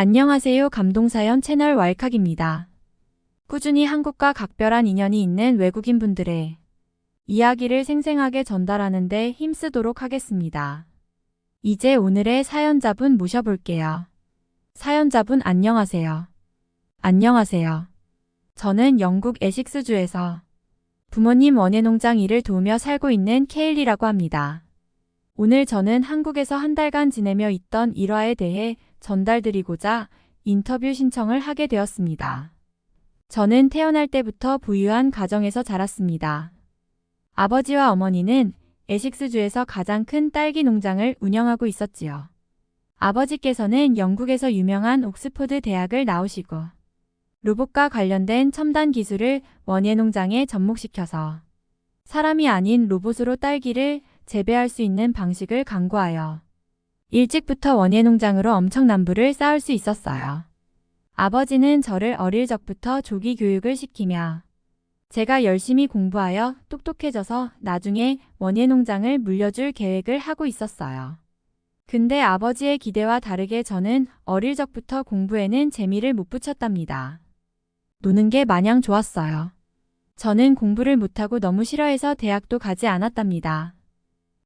안녕하세요. 감동사연 채널 왈칵입니다. 꾸준히 한국과 각별한 인연이 있는 외국인 분들의 이야기를 생생하게 전달하는 데 힘쓰도록 하겠습니다. 이제 오늘의 사연자분 모셔볼게요. 사연자분 안녕하세요. 안녕하세요. 저는 영국 에식스주에서 부모님 원예농장 일을 도우며 살고 있는 케일리라고 합니다. 오늘 저는 한국에서 한 달간 지내며 있던 일화에 대해 전달드리고자 인터뷰 신청을 하게 되었습니다. 저는 태어날 때부터 부유한 가정에서 자랐습니다. 아버지와 어머니는 에식스주에서 가장 큰 딸기 농장을 운영하고 있었지요. 아버지께서는 영국에서 유명한 옥스포드 대학을 나오시고 로봇과 관련된 첨단 기술을 원예 농장에 접목시켜서 사람이 아닌 로봇으로 딸기를 재배할 수 있는 방식을 강구하여 일찍부터 원예 농장으로 엄청난 부를 쌓을 수 있었어요. 아버지는 저를 어릴 적부터 조기 교육을 시키며 제가 열심히 공부하여 똑똑해져서 나중에 원예 농장을 물려줄 계획을 하고 있었어요. 근데 아버지의 기대와 다르게 저는 어릴 적부터 공부에는 재미를 못 붙였답니다. 노는 게 마냥 좋았어요. 저는 공부를 못하고 너무 싫어해서 대학도 가지 않았답니다.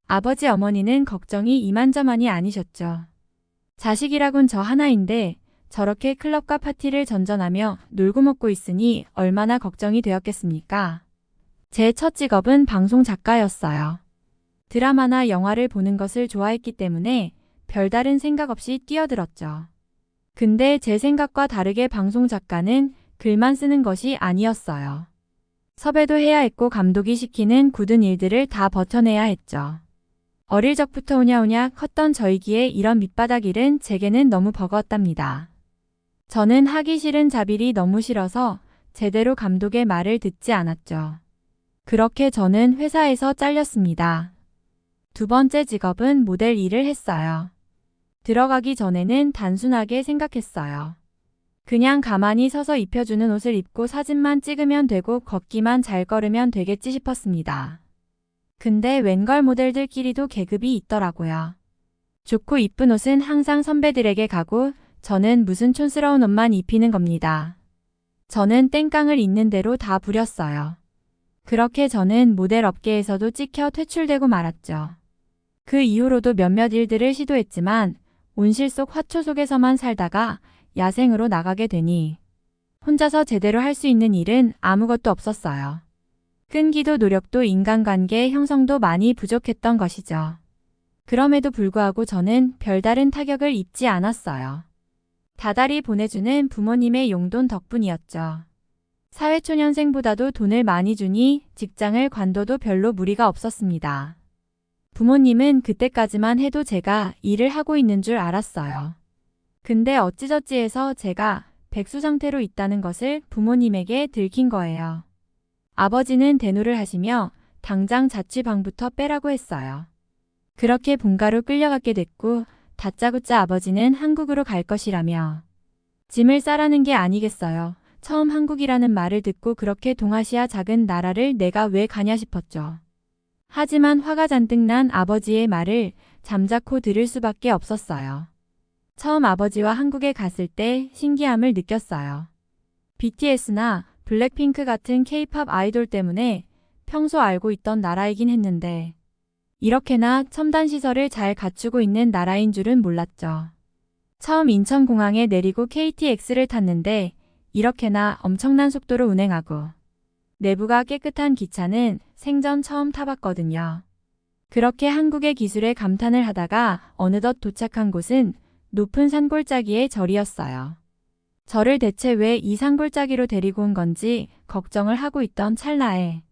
아버지 어머니는 걱정이 이만저만이 아니셨죠. 자식이라곤 저 하나인데 저렇게 클럽과 파티를 전전하며 놀고 먹고 있으니 얼마나 걱정이 되었겠습니까? 제 첫 직업은 방송 작가였어요. 드라마나 영화를 보는 것을 좋아했기 때문에 별다른 생각 없이 뛰어들었죠. 근데 제 생각과 다르게 방송 작가는 글만 쓰는 것이 아니었어요. 섭외도 해야 했고 감독이 시키는 굳은 일들을 다 버텨내야 했죠. 어릴 적부터 오냐오냐 컸던 저이기에 이런 밑바닥 일은 제게는 너무 버거웠답니다. 저는 하기 싫은 자빌이 너무 싫어서 제대로 감독의 말을 듣지 않았죠. 그렇게 저는 회사에서 잘렸습니다. 두 번째 직업은 모델 일을 했어요. 들어가기 전에는 단순하게 생각했어요. 그냥 가만히 서서 입혀주는 옷을 입고 사진만 찍으면 되고 걷기만 잘 걸으면 되겠지 싶었습니다. 근데 웬걸 모델들끼리도 계급이 있더라고요. 좋고 이쁜 옷은 항상 선배들에게 가고 저는 무슨 촌스러운 옷만 입히는 겁니다. 저는 땡깡을 있는 대로 다 부렸어요. 그렇게 저는 모델 업계에서도 찍혀 퇴출되고 말았죠. 그 이후로도 몇몇 일들을 시도했지만 온실 속 화초 속에서만 살다가 야생으로 나가게 되니 혼자서 제대로 할 수 있는 일은 아무것도 없었어요. 끈기도 노력도 인간관계 형성도 많이 부족했던 것이죠. 그럼에도 불구하고 저는 별다른 타격을 입지 않았어요. 다달이 보내주는 부모님의 용돈 덕분이었죠. 사회초년생보다도 돈을 많이 주니 직장을 관둬도 별로 무리가 없었습니다. 부모님은 그때까지만 해도 제가 일을 하고 있는 줄 알았어요. 근데 어찌저찌 해서 제가 백수 상태로 있다는 것을 부모님에게 들킨 거예요. 아버지는 대노를 하시며 당장 자취방부터 빼라고 했어요. 그렇게 본가로 끌려가게 됐고 다짜고짜 아버지는 한국으로 갈 것이라며 짐을 싸라는 게 아니겠어요. 처음 한국이라는 말을 듣고 그렇게 동아시아 작은 나라를 내가 왜 가냐 싶었죠. 하지만 화가 잔뜩 난 아버지의 말을 잠자코 들을 수밖에 없었어요. 처음 아버지와 한국에 갔을 때 신기함을 느꼈어요. BTS나 블랙핑크 같은 케이팝 아이돌 때문에 평소 알고 있던 나라이긴 했는데 이렇게나 첨단 시설을 잘 갖추고 있는 나라인 줄은 몰랐죠. 처음 인천공항에 내리고 KTX를 탔는데 이렇게나 엄청난 속도로 운행하고 내부가 깨끗한 기차는 생전 처음 타봤거든요. 그렇게 한국의 기술에 감탄을 하다가 어느덧 도착한 곳은 높은 산골짜기의 절이었어요. 저를 대체 왜이 산골짜기로 데리고 온 건지 걱정을 하고 있던 찰나에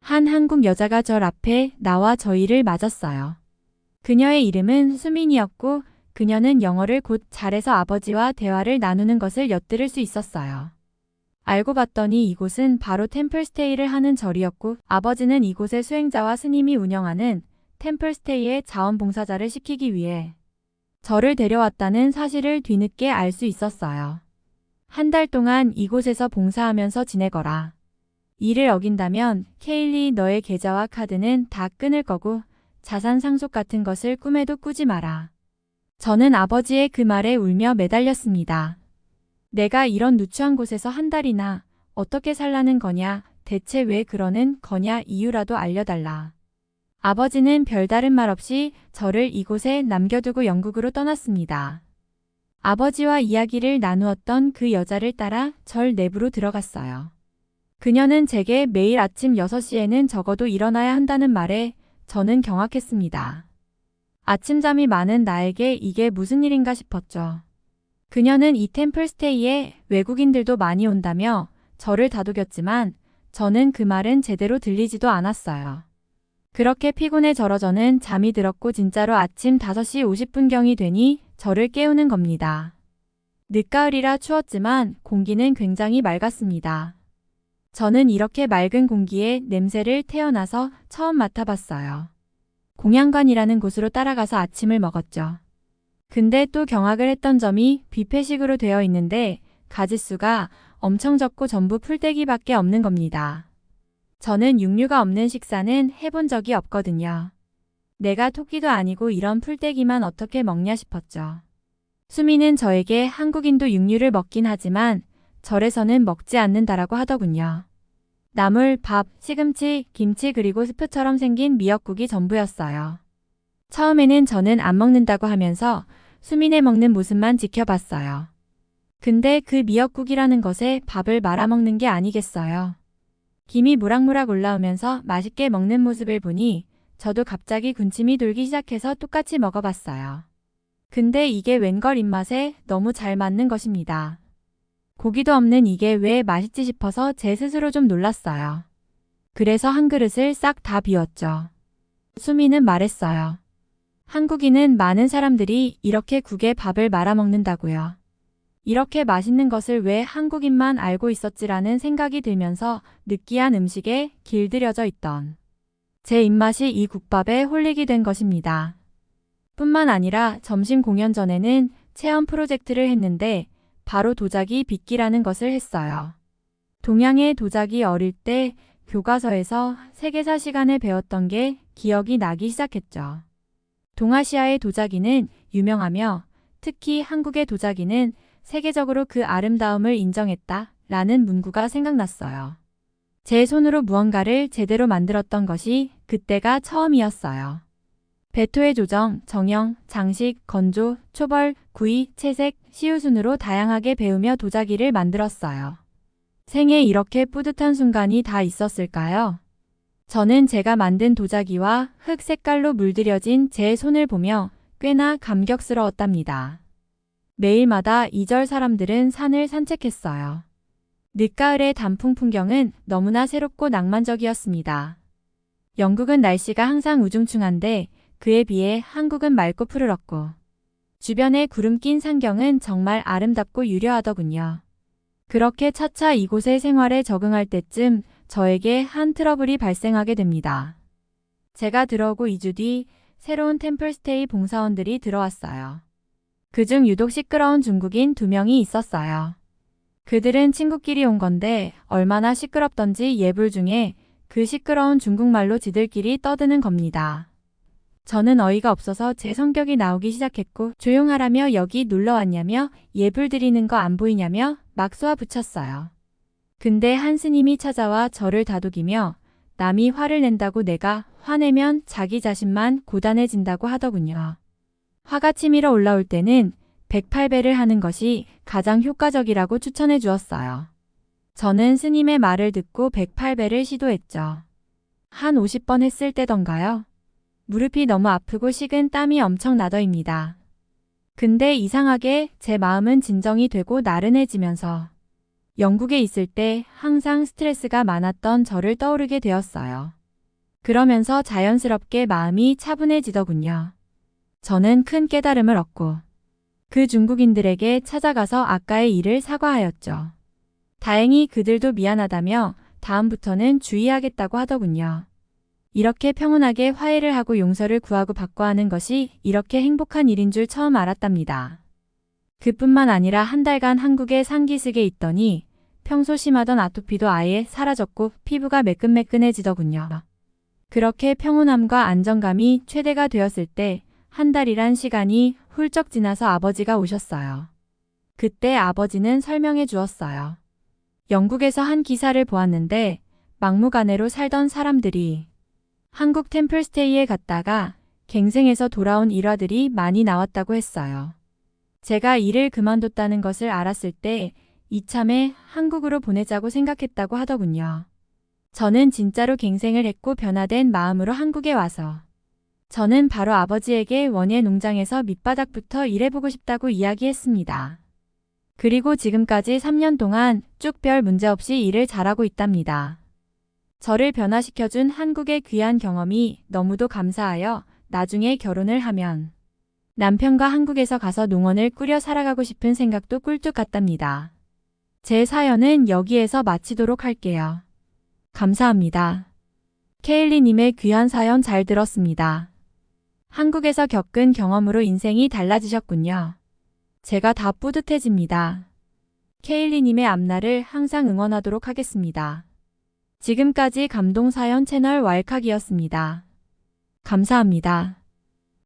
한 한국 여자가 절 앞에 나와 저희를 맞았어요. 그녀의 이름은 수민이었고 그녀는 영어를 곧 잘해서 아버지와 대화를 나누는 것을 엿들을 수 있었어요. 알고 봤더니 이곳은 바로 템플스테이를 하는 절이었고 아버지는 이곳의 수행자와 스님이 운영하는 템플스테이의 자원봉사자를 시키기 위해 저를 데려왔다는 사실을 뒤늦게 알 수 있었어요. 한 달 동안 이곳에서 봉사하면서 지내거라. 이를 어긴다면 케일리 너의 계좌와 카드는 다 끊을 거고 자산 상속 같은 것을 꿈에도 꾸지 마라. 저는 아버지의 그 말에 울며 매달렸습니다. 내가 이런 누추한 곳에서 한 달이나 어떻게 살라는 거냐, 대체 왜 그러는 거냐 이유라도 알려달라. 아버지는 별다른 말 없이 저를 이곳에 남겨두고 영국으로 떠났습니다. 아버지와 이야기를 나누었던 그 여자를 따라 절 내부로 들어갔어요. 그녀는 제게 매일 아침 6시에는 적어도 일어나야 한다는 말에 저는 경악했습니다. 아침잠이 많은 나에게 이게 무슨 일인가 싶었죠. 그녀는 이 템플스테이에 외국인들도 많이 온다며 저를 다독였지만 저는 그 말은 제대로 들리지도 않았어요. 그렇게 피곤해 절어 저는 잠이 들었고 진짜로 아침 5시 50분경이 되니 저를 깨우는 겁니다. 늦가을이라 추웠지만 공기는 굉장히 맑았습니다. 저는 이렇게 맑은 공기에 냄새를 태어나서 처음 맡아봤어요. 공양관이라는 곳으로 따라가서 아침을 먹었죠. 근데 또 경악을 했던 점이 뷔페식으로 되어 있는데 가짓수가 엄청 적고 전부 풀떼기밖에 없는 겁니다. 저는 육류가 없는 식사는 해본 적이 없거든요. 내가 토끼도 아니고 이런 풀떼기만 어떻게 먹냐 싶었죠. 수미는 저에게 한국인도 육류를 먹긴 하지만 절에서는 먹지 않는다라고 하더군요. 나물, 밥, 시금치, 김치 그리고 스프처럼 생긴 미역국이 전부였어요. 처음에는 저는 안 먹는다고 하면서 수민의 먹는 모습만 지켜봤어요. 근데 그 미역국이라는 것에 밥을 말아먹는 게 아니겠어요. 김이 무락무락 올라오면서 맛있게 먹는 모습을 보니 저도 갑자기 군침이 돌기 시작해서 똑같이 먹어봤어요. 근데 이게 웬걸 입맛에 너무 잘 맞는 것입니다. 고기도 없는 이게 왜 맛있지 싶어서 제 스스로 좀 놀랐어요. 그래서 한 그릇을 싹 다 비웠죠. 수미는 말했어요. 한국인은 많은 사람들이 이렇게 국에 밥을 말아 먹는다고요. 이렇게 맛있는 것을 왜 한국인만 알고 있었지라는 생각이 들면서 느끼한 음식에 길들여져 있던 제 입맛이 이 국밥에 홀리게 된 것입니다. 뿐만 아니라 점심 공연 전에는 체험 프로젝트를 했는데 바로 도자기 빚기라는 것을 했어요. 동양의 도자기 어릴 때 교과서에서 세계사 시간에 배웠던 게 기억이 나기 시작했죠. 동아시아의 도자기는 유명하며 특히 한국의 도자기는 세계적으로 그 아름다움을 인정했다 라는 문구가 생각났어요. 제 손으로 무언가를 제대로 만들었던 것이 그때가 처음이었어요. 배토의 조정, 정형, 장식, 건조, 초벌, 구이, 채색, 시우 순으로 다양하게 배우며 도자기를 만들었어요. 생에 이렇게 뿌듯한 순간이 다 있었을까요? 저는 제가 만든 도자기와 흙 색깔로 물들여진 제 손을 보며 꽤나 감격스러웠답니다. 매일마다 이절 사람들은 산을 산책했어요. 늦가을의 단풍 풍경은 너무나 새롭고 낭만적이었습니다. 영국은 날씨가 항상 우중충한데 그에 비해 한국은 맑고 푸르렀고 주변에 구름 낀 산경은 정말 아름답고 유려하더군요. 그렇게 차차 이곳의 생활에 적응할 때쯤 저에게 한 트러블이 발생하게 됩니다. 제가 들어오고 2주 뒤 새로운 템플스테이 봉사원들이 들어왔어요. 그중 유독 시끄러운 중국인 두 명이 있었어요. 그들은 친구끼리 온 건데 얼마나 시끄럽던지 예불 중에 그 시끄러운 중국말로 지들끼리 떠드는 겁니다. 저는 어이가 없어서 제 성격이 나오기 시작했고 조용하라며 여기 놀러 왔냐며 예불 드리는 거 안 보이냐며 막 쏘아 붙였어요. 근데 한 스님이 찾아와 저를 다독이며 남이 화를 낸다고 내가 화내면 자기 자신만 고단해진다고 하더군요. 화가 치밀어 올라올 때는 108배를 하는 것이 가장 효과적이라고 추천해 주었어요. 저는 스님의 말을 듣고 108배를 시도했죠. 한 50번 했을 때던가요? 무릎이 너무 아프고 식은 땀이 엄청 나더입니다. 근데 이상하게 제 마음은 진정이 되고 나른해지면서 영국에 있을 때 항상 스트레스가 많았던 저를 떠오르게 되었어요. 그러면서 자연스럽게 마음이 차분해지더군요. 저는 큰 깨달음을 얻고 그 중국인들에게 찾아가서 아까의 일을 사과하였죠. 다행히 그들도 미안하다며 다음부터는 주의하겠다고 하더군요. 이렇게 평온하게 화해를 하고 용서를 구하고 받고 하는 것이 이렇게 행복한 일인 줄 처음 알았답니다. 그뿐만 아니라 한 달간 한국에 상기스게 있더니 평소 심하던 아토피도 아예 사라졌고 피부가 매끈매끈해지더군요. 그렇게 평온함과 안정감이 최대가 되었을 때 한 달이란 시간이 훌쩍 지나서 아버지가 오셨어요. 그때 아버지는 설명해 주었어요. 영국에서 한 기사를 보았는데 막무가내로 살던 사람들이 한국 템플스테이에 갔다가 갱생해서 돌아온 일화들이 많이 나왔다고 했어요. 제가 일을 그만뒀다는 것을 알았을 때 이참에 한국으로 보내자고 생각했다고 하더군요. 저는 진짜로 갱생을 했고 변화된 마음으로 한국에 와서 저는 바로 아버지에게 원예 농장에서 밑바닥부터 일해보고 싶다고 이야기했습니다. 그리고 지금까지 3년 동안 쭉 별 문제 없이 일을 잘하고 있답니다. 저를 변화시켜준 한국의 귀한 경험이 너무도 감사하여 나중에 결혼을 하면 남편과 한국에서 가서 농원을 꾸려 살아가고 싶은 생각도 꿀뚝 같답니다. 제 사연은 여기에서 마치도록 할게요. 감사합니다. 케일리님의 귀한 사연 잘 들었습니다. 한국에서 겪은 경험으로 인생이 달라지셨군요. 제가 다 뿌듯해집니다. 케일리님의 앞날을 항상 응원하도록 하겠습니다. 지금까지 감동사연 채널 왈칵이었습니다. 감사합니다.